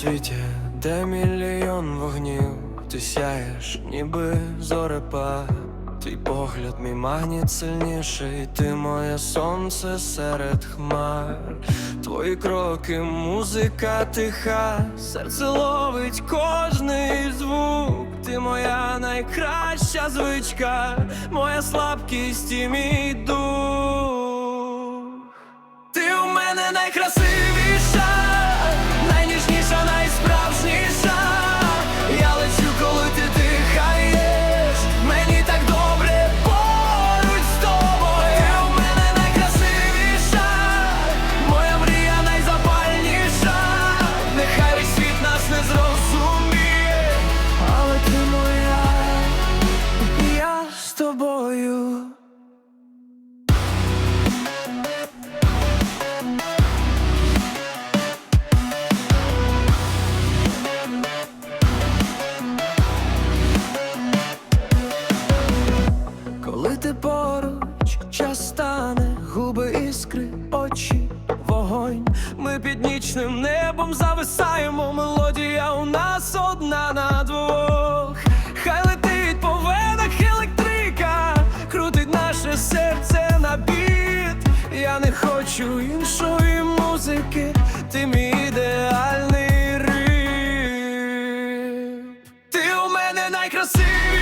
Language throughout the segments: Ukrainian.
світі, де мільйон вогнів, ти сяєш, ніби зорепа. Твій погляд, мій магніт сильніший, ти моє сонце серед хмар. Твої кроки, музика тиха, серце ловить кожний звук. Ти моя найкраща звичка, моя слабкість і мій дух. Ти у мене найкрасивіша, ти поруч, час стане, губи іскри, очі, вогонь. Ми під нічним небом зависаємо, мелодія у нас одна на двох. Хай летить по венах електрика, крутить наше серце на біт. Я не хочу іншої музики, ти мій ідеальний риб. Ти у мене найкрасивіша,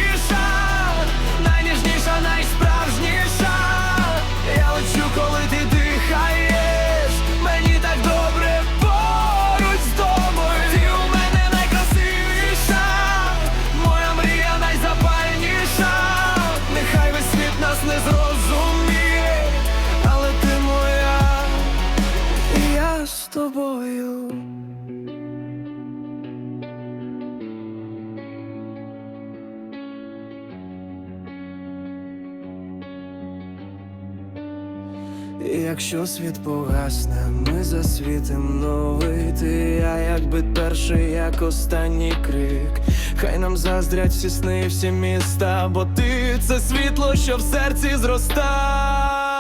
з тобою. Якщо світ погасне, ми засвітим новий ти я, якби перший, як останній крик. Хай нам заздрять всі сни, всі міста, бо ти це світло, що в серці зроста.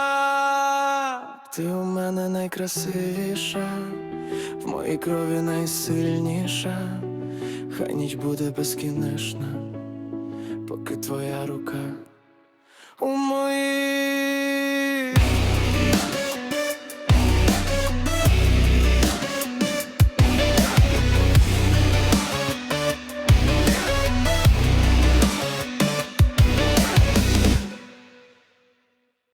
Ти у мене найкрасивіша, в моїй крові найсильніша. Хай ніч буде безкінечна, поки твоя рука у моїй.